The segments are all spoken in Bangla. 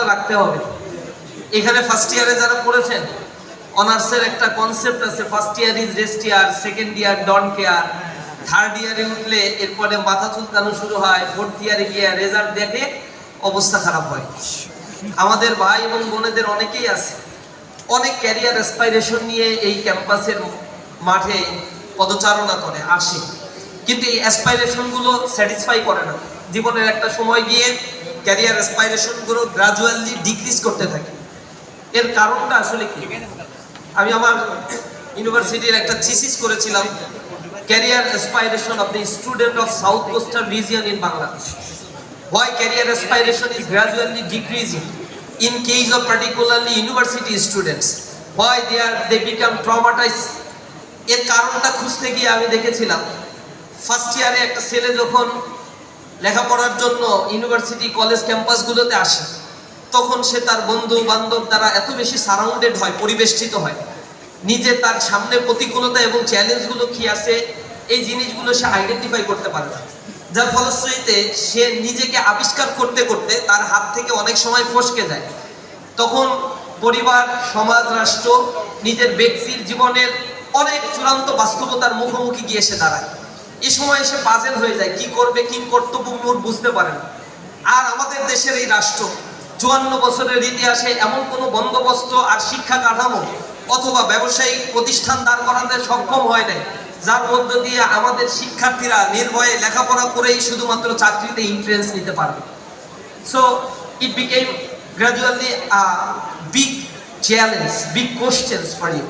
মর্যাদা রাখতে হবে। এখানে ফার্স্ট ইয়ারে যারা পড়েছেন, অনার্সের একটা কনসেপ্ট আছে first year is rest year second year don't care third ইয়ারে উঠলে এরপরে মাথা চুলকানো শুরু হয় ফোর্থ ইয়ারে গিয়ে রেজাল্ট দেখে অবস্থা খারাপ হয়। আমাদের ভাই এবং বোনেদের অনেকেই আছে, অনেক ক্যারিয়ার অ্যাসপাইরেশন নিয়ে এই ক্যাম্পাসের মাঠে পদচারণা করে, আসে। কিন্তু এই অ্যাসপাইরেশনগুলো স্যাটিসফাই করে না। জীবনের একটা সময় গিয়ে ক্যারিয়ার অ্যাসপাইরেশনগুলো গ্রাজুয়ালি ডিক্রিজ করতে থাকে। এর কারণটা আসলে কি? আমি আমার ইউনিভার্সিটির একটা থিসিস করেছিলাম career aspiration of the student of south coastal region in Bangladesh why career aspiration is gradually decreasing? In case of particularly university students, why they are, they become traumatized? এর কারণটা খুঁজতে গিয়ে আমি দেখেছিলাম ফার্স্ট ইয়ারে একটা ছেলে যখন লেখাপড়ার জন্য ইউনিভার্সিটি কলেজ ক্যাম্পাসগুলোতে আসে। তখন সে তার বন্ধু বান্ধব দ্বারা এত বেশি সারাউন্ডেড হয়, পরিবেষ্টিত হয়। নিজে তার সামনে প্রতিকূলতা এবং চ্যালেঞ্জগুলো কি আছে, এই জিনিসগুলো সে আইডেন্টিফাই করতে পারে না। যার ফলশ্রুতিতে সে নিজেকে আবিষ্কার করতে করতে তার হাত থেকে অনেক সময় ফসকে যায়। তখন পরিবার, সমাজ, রাষ্ট্র, নিজের ব্যক্তির জীবনের অনেক চূড়ান্ত বাস্তবতার মুখোমুখি গিয়ে এসে দাঁড়ায়। এই সময় এসে পাজেল হয়ে যায় কি করবে কি কর্তব্য মোট বুঝতে পারে না আর আমাদের দেশের এই রাষ্ট্র চুয়ান্ন বছরের ইতিহাসে এমন কোনো বন্দোবস্ত আর শিক্ষা কাঠামো অথবা ব্যবসায়িক প্রতিষ্ঠান দাঁড় করাতে সক্ষম হয় নাই যার মধ্য দিয়ে আমাদের শিক্ষার্থীরা নির্ভয়ে লেখাপড়া করেই শুধুমাত্র চাকরিতে ইন্ট্রেন্স নিতে পারবে so it became gradually a big challenge, big questions for you.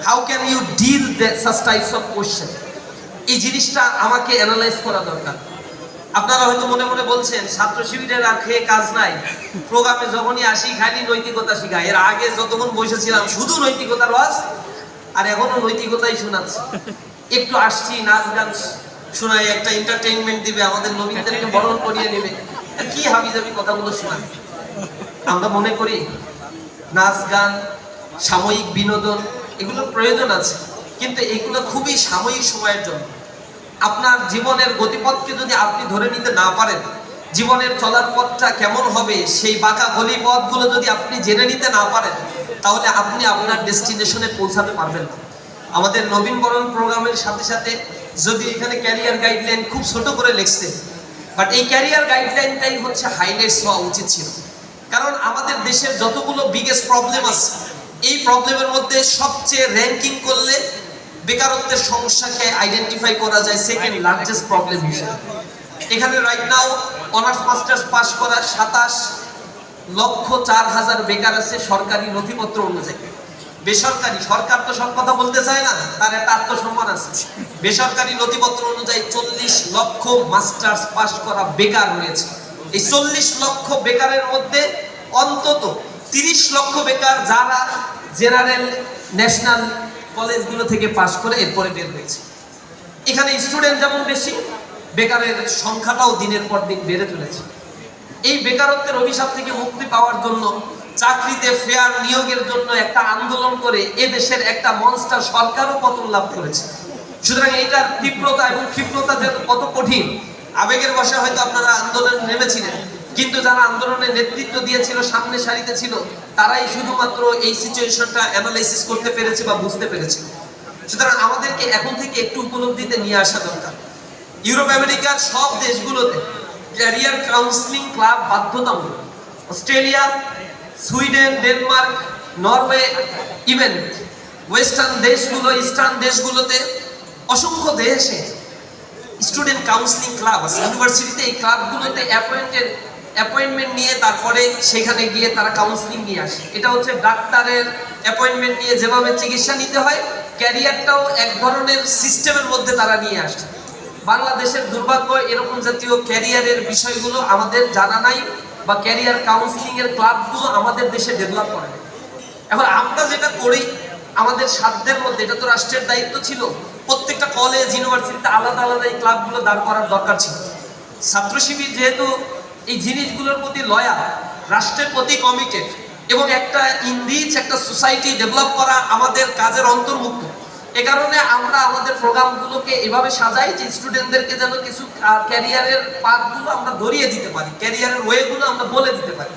How can you deal with such types of? এই জিনিসটা আমাকে অ্যানালাইজ করা দরকার। আপনারা হয়তো মনে মনে বলছেন, ছাত্র শিবিরের আর খেয়ে কাজ নাই। প্রোগ্রামে যখনই আসি, খালি নৈতিকতা শিখায় এর আগে যতক্ষণ বসেছিলাম, শুধু নৈতিকতার ওয়াজ, আর এখনও নৈতিকতাই শোনাচ্ছে। একটু আসছি, নাচ গান শোনায় একটা এন্টারটেইনমেন্ট দিবে, আমাদের নবীনদেরকে বরণ করিয়ে নেবে। আর কি হাবিজাবি কথাগুলো শোনায় আমরা মনে করি, নাচ গান, সাময়িক বিনোদন, এগুলোর প্রয়োজন আছে। কিন্তু এগুলো খুবই সাময়িক সময়ের জন্য। আপনার জীবনের গতিপথকে যদি আপনি ধরে নিতে না পারেন, জীবনের চলার পথটা কেমন হবে, সেই বাঁকা গলি পথগুলো যদি আপনি জেনে নিতে না পারেন, তাহলে আপনি আপনার ডেস্টিনেশনে পৌঁছাতে পারবেন না। আমাদের নবীনবরণ প্রোগ্রামের সাথে সাথে যদি এখানে ক্যারিয়ার গাইডলাইন খুব ছোট করে লিখছে বাট এই ক্যারিয়ার গাইডলাইনটাই হচ্ছে হাইলাইটস হওয়া উচিত ছিল। কারণ আমাদের দেশের যতগুলো বিগেস্ট প্রবলেম আছে, এই প্রবলেমের মধ্যে সবচেয়ে র্যাঙ্কিং করলে বেকারত্বের সমস্যাকে আইডেন্টিফাই করা যায় সেকেন্ড লার্জেস্ট প্রবলেম হিসেবে। এখানে right now honours masters pass করা সাতাশ লক্ষ চার হাজার বেকার আছে সরকারি নথিপত্র অনুযায়ী। বেসরকারি, সরকার তো সব কথা বলতে চায় না, তার একটা আত্মসম্মান আছে। বেসরকারি নথিপত্র অনুযায়ী চল্লিশ লক্ষ মাস্টার্স পাস করা বেকার রয়েছে। এই চল্লিশ লক্ষ বেকারের মধ্যে অন্তত তিরিশ লক্ষ বেকার যারা জেনারেল ন্যাশনাল কলেজগুলো থেকে পাশ করে এরপরে বের হয়েছে। এখানে স্টুডেন্ট যেমন বেশি, বেকারের সংখ্যাটাও দিনের পর দিন বেড়ে চলেছে। এই বেকারত্বের অভিশাপ থেকে মুক্তি পাওয়ার জন্য চাকরিতে ফেয়ার নিয়োগের জন্য একটা আন্দোলন করে এ দেশের একটা মনস্টার সরকারও পতন লাভ করেছে। সুতরাং এইটার তীব্রতা এবং ক্ষিপ্রতা যে কত কঠিন, আবেগের বসে হয়তো আপনারা আন্দোলনে নেমেছিলেন। কিন্তু যারা আন্দোলনের নেতৃত্ব দিয়েছিল, সামনে সারিতে ছিল, তারাই শুধুমাত্র এই সিচুয়েশনটা অ্যানালাইসিস করতে পেরেছে বা বুঝতে পেরেছে। সুতরাং আমাদেরকে এখন থেকে একটু উপলব্ধিতে নিয়ে আসা দরকার। ইউরোপ আমেরিকার সব দেশগুলোতে ক্যারিয়ার কাউন্সিলিং ক্লাব বাধ্যতামূলক। Australia, Sweden, Denmark, Norway even western দেশগুলো ইস্টার্ন দেশগুলোতে অসংখ্য দেশে স্টুডেন্ট কাউন্সিলিং ক্লাব আছে। ইউনিভার্সিটিতে এই ক্লাবগুলোতে অ্যাপয়েন্টেড অ্যাপয়েন্টমেন্ট নিয়ে তারপরে সেখানে গিয়ে তারা কাউন্সিলিং নিয়ে আসে। এটা হচ্ছে ডাক্তারের অ্যাপয়েন্টমেন্ট নিয়ে যেভাবে চিকিৎসা নিতে হয়, ক্যারিয়ারটাও এক ধরনের সিস্টেমের মধ্যে তারা নিয়ে আসে। বাংলাদেশের দুর্ভাগ্য, এরকম জাতীয় ক্যারিয়ারের বিষয়গুলো আমাদের জানা নাই বা ক্যারিয়ার কাউন্সিলিংয়ের ক্লাবগুলো আমাদের দেশে ডেভেলপ করে এখন আমরা যেটা করি, আমাদের সাধ্যের মধ্যে, এটা তো রাষ্ট্রের দায়িত্ব ছিল, প্রত্যেকটা কলেজ ইউনিভার্সিটিতে আলাদা আলাদা এই ক্লাবগুলো দাঁড় করার দরকার ছিল। ছাত্র শিবির যেহেতু এই জিনিসগুলোর প্রতি লয়াল রাষ্ট্রের প্রতি কমিটেড এবং একটা ইন্ডিজ একটা সোসাইটি ডেভেলপ করা আমাদের কাজের অন্তর্ভুক্ত। এ কারণে আমরা আমাদের প্রোগ্রামগুলোকে এভাবে সাজাই যে স্টুডেন্টদেরকে যেন কিছু ক্যারিয়ারের পাথগুলো আমরা ধরিয়ে দিতে পারি ক্যারিয়ারের ওয়েগুলো আমরা বলে দিতে পারি।